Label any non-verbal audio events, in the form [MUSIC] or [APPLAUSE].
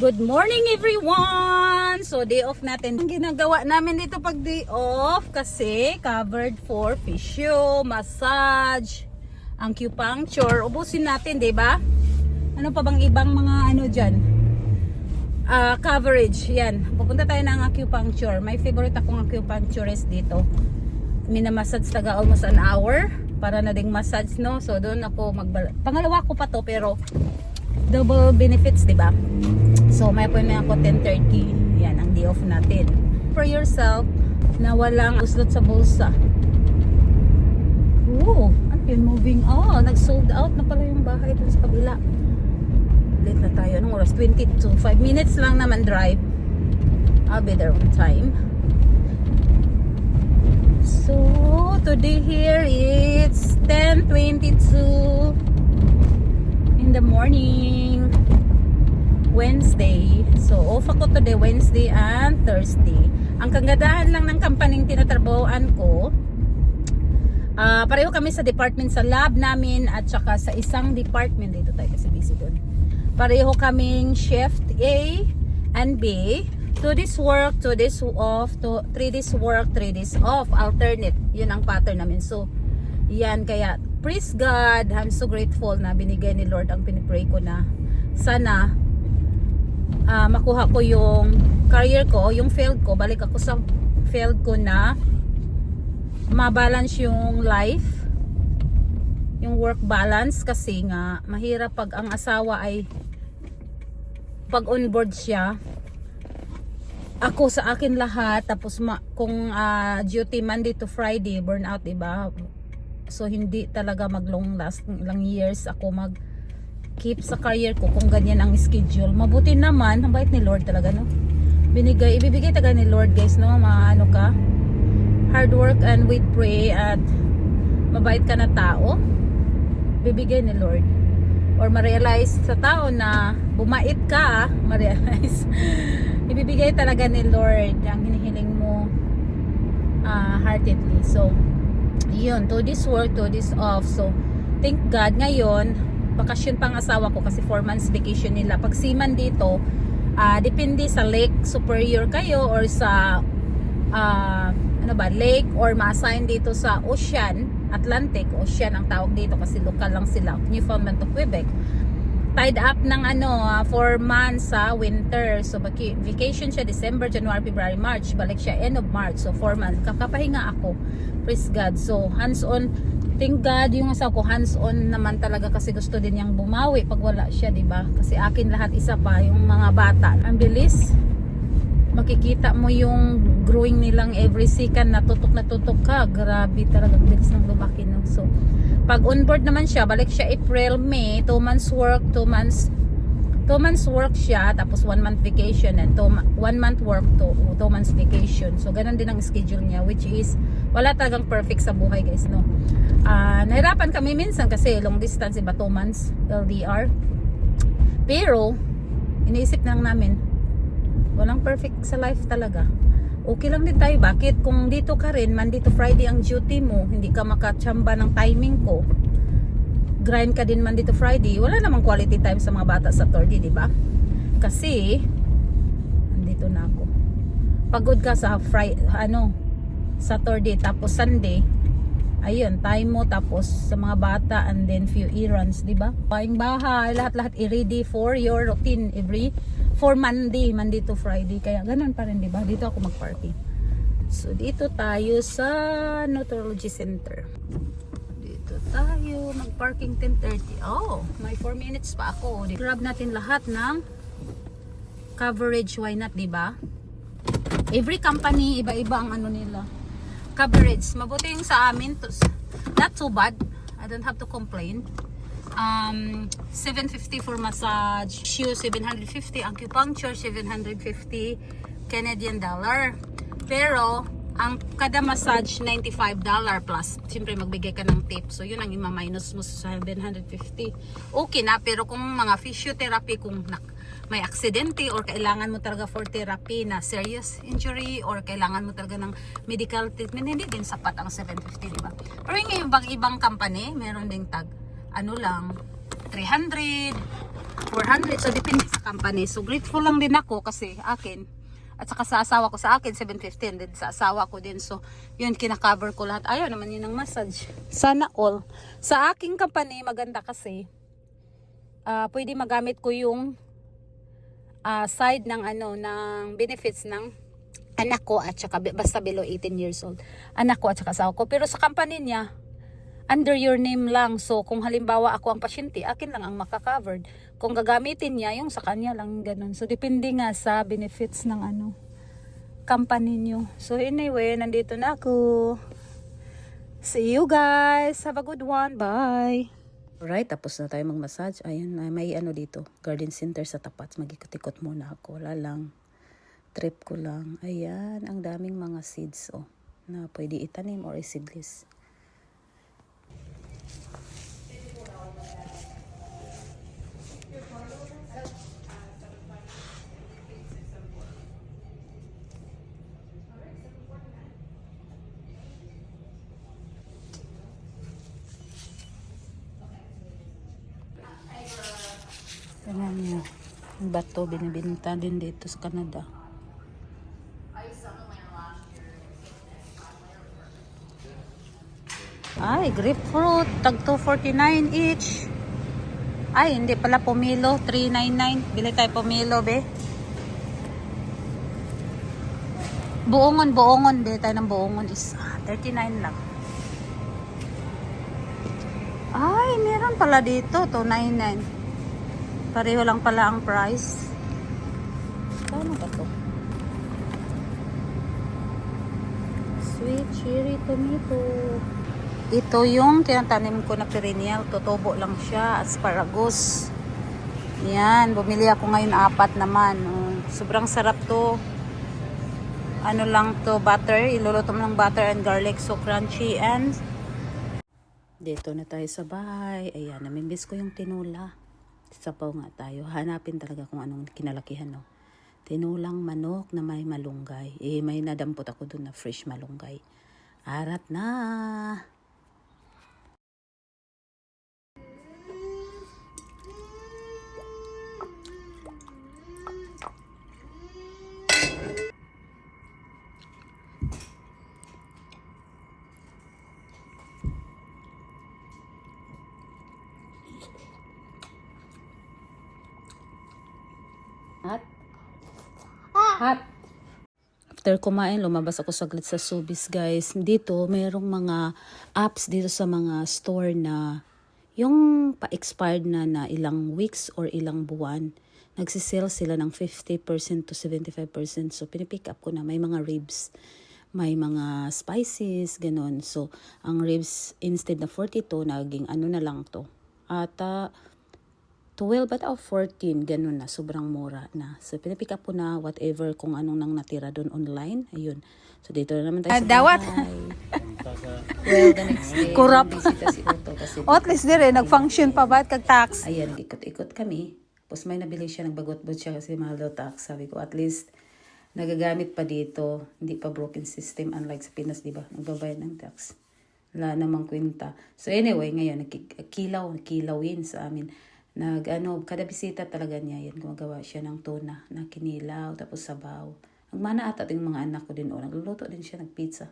Good morning everyone! So day off natin. Ang ginagawa namin dito pag day off kasi covered for physio, massage, acupuncture. Ubusin natin, 'di ba? Ano pa bang ibang mga ano diyan? Ah, coverage. Yan. Pupunta tayo ng acupuncture. My favorite akong acupuncturist dito. Minamassage taga almost an hour para na ding massage no. So doon ako magbal. Pangalawa ko pa to pero double benefits, 'di ba? So may appointment ako 10:30. Yan ang day off natin. For yourself na walang uslot sa bulsa. Oo, ano yun, moving. Oh, nag-sold out na pala yung bahay dun sa kabila. Late na tayo. Anong oras? 22. 5 minutes lang naman drive. I'll be there on time. So, today here it's 10.22 in the morning. Wednesday. So, off ako today, Wednesday and Thursday. Ang kagadahan lang ng kampaning tinatrabahoan ko, ah pareho kami sa department sa lab namin at saka sa isang department dito tayo kasi busy doon. Pareho kaming shift A and B. Two days work, two days off, to, three days work, three days off. Alternate. Yun ang pattern namin. So, yan. Kaya, praise God. I'm so grateful na binigay ni Lord ang pinipray ko na sana ah, makuha ko yung career ko, yung field ko. Balik ako sa field ko na mabalance yung life yung work balance. Kasi nga mahirap pag ang asawa ay pag on board siya. Ako sa akin lahat. Tapos ma, kung ah, duty Monday to Friday burnout diba so hindi talaga mag long last ng ilang years ako mag keep sa career ko kung ganyan ang schedule. Mabuti naman ang bait ni Lord talaga no? Binigay ibibigay talaga ni Lord guys no? Maano ka hard work and with pray at mabait ka na tao bibigay ni Lord. Or ma-realize sa tao na bumait ka ah, [LAUGHS] ma-realize. Ibibigay talaga ni Lord ang hinihiling mo ah, heartedly. So yun to this work to this off. So thank God ngayon bakasyon pang asawa ko kasi 4 months vacation nila pag seaman dito ah, depende sa lake superior kayo or sa ah, ano ba, lake or ma-assign dito sa ocean, Atlantic, ocean ang tawag dito kasi local lang sila, Newfoundland to Quebec. Tied up ng ano, 4 months sa winter. So vac- vacation siya December, January, February, March. Balik siya end of March. So 4 months. Kakapahinga ako. Praise God. So hands-on thank God yung asawa ko hands-on naman talaga kasi gusto din niyang bumawi pag wala siya, 'di ba? Kasi akin lahat isa pa yung mga bata. Ang bilis makikita mo yung growing nilang every second na tutok na tutok ka grabe talaga bilis ng lumaki no? so pag on board naman siya balik siya April, May 2 months work 2 months 2 months work siya tapos 1 month vacation and 1 month work to 2 months vacation. So ganun din ang schedule niya which is wala talagang perfect sa buhay guys no? Ah, nahirapan kami minsan kasi long distance iba 2 months LDR pero iniisip lang namin walang perfect sa life talaga. Okay lang din tayo. Bakit kung dito ka rin Monday to Friday ang duty mo hindi ka makatsamba ng timing ko grind ka din Monday to Friday wala namang quality time sa mga bata sa Saturday di ba? Kasi andito na ako. Pagod ka sa Friday ano Saturday tapos Sunday ayun time mo tapos sa mga bata and then few errands di ba? Paing bahay lahat-lahat i-ready for your routine every for Monday Monday to Friday. Kaya ganun pa rin di ba? Dito ako mag-parking so dito tayo sa Nutrology Center tayo mag-parking 10.30 oh may 4 minutes pa ako grab natin lahat ng coverage why not di ba every company iba-iba ang ano nila coverage. Mabuti yung sa amin. Not too bad. I don't have to complain. Um, 750 for massage. Shoe, 750. Acupuncture, 750 Canadian dollar. Pero, ang kada massage, 95 dollar plus. Siyempre, magbigay ka ng tip. So, yun ang ima-minus mo sa 750. Okay na, pero kung mga physiotherapy, kung nak may aksidente or kailangan mo talaga for therapy na serious injury or kailangan mo talaga ng medical treatment, hindi din sapat ang 750, di ba? Pero yung ibang ibang company, meron ding tag, ano lang, 300, 400. So, depende sa company. So, grateful lang din ako kasi akin. At saka sa asawa ko, sa akin, 715 din sa asawa ko din. So, yun, kinakover ko lahat. Ayaw naman yun ng massage. Sana all. Sa aking company, maganda kasi, ah pwede magamit ko yung ah, side ng ano, ng benefits ng anak ko at saka basta below 18 years old. Anak ko at saka asawa ko. Pero sa company niya, under your name lang. So, kung halimbawa ako ang pasyente, akin lang ang makakovered. Kung gagamitin niya, yung sa kanya lang ganun. So, depende nga sa benefits ng ano, company niyo. So, anyway, nandito na ako. See you guys. Have a good one. Bye. Alright, tapos na tayo mag-massage. Ayun, may- may ano dito, garden center sa tapat. Mag-ikot-ikot muna ako. Wala lang. Trip ko lang. Ayan, ang daming mga seeds, oh, na pwede itanim or seedless. Bato, binibinta din dito sa Canada. Ay, grapefruit. Tag 249 each. Ay, hindi pala pomelo. 399. Bili tayo pomelo, be. Buongon, buongon. Bili tayo ng buongon is ah, 39 lang. Ay, meron pala dito. 299. Pareho lang pala ang price. Kano ba to? Sweet cherry tomato. Ito yung tinatanim ko na perennial. Tutubo lang siya. Asparagus. Yan. Bumili ako ngayon apat naman. Oh, sobrang sarap to. Ano lang to, butter. Iluluto mo ng butter and garlic. So crunchy and dito na tayo sa bahay. Ayan, namimiss ko yung tinula. Sapaw nga tayo. Hanapin talaga kung anong kinalakihan, no? Tinulang manok na may malunggay. Eh, may nadampot ako dun na fresh malunggay. Arat na! Hot. After kumain, lumabas ako saglit sa Subis, guys. Dito, merong mga apps dito sa mga store na yung pa-expired na na ilang weeks or ilang buwan, nagsisale sila ng 50% to 75%. So, pinipick up ko na. May mga ribs, may mga spices, ganun. So, ang ribs, instead na 42, naging ano na lang to. At, ah, 12 at oh, 14, ganun na, sobrang mura na. So, pinapick up ko na whatever kung anong nang natira doon online. Ayun. So, dito na naman tayo sa dawat. Well, the next day, Kurap. bisita si Otto kasi [LAUGHS] O, at least dire, nag-function pa ba kag tax? ayan, ikot-ikot kami. Tapos may nabili siya, nagbagot-bot siya kasi mahal daw tax. Sabi ko, at least nagagamit pa dito. Hindi pa broken system unlike sa Pinas, di ba? Nagbabayad ng tax. Wala namang kwenta. So anyway, ngayon, nagkilaw, kilawin sa amin. Nag, ano, kada bisita talaga niya yan. Gumagawa siya ng tuna na kinilaw, tapos sabaw. Nagmana ata yung mga anak ko din. O, nagluluto din siya ng pizza.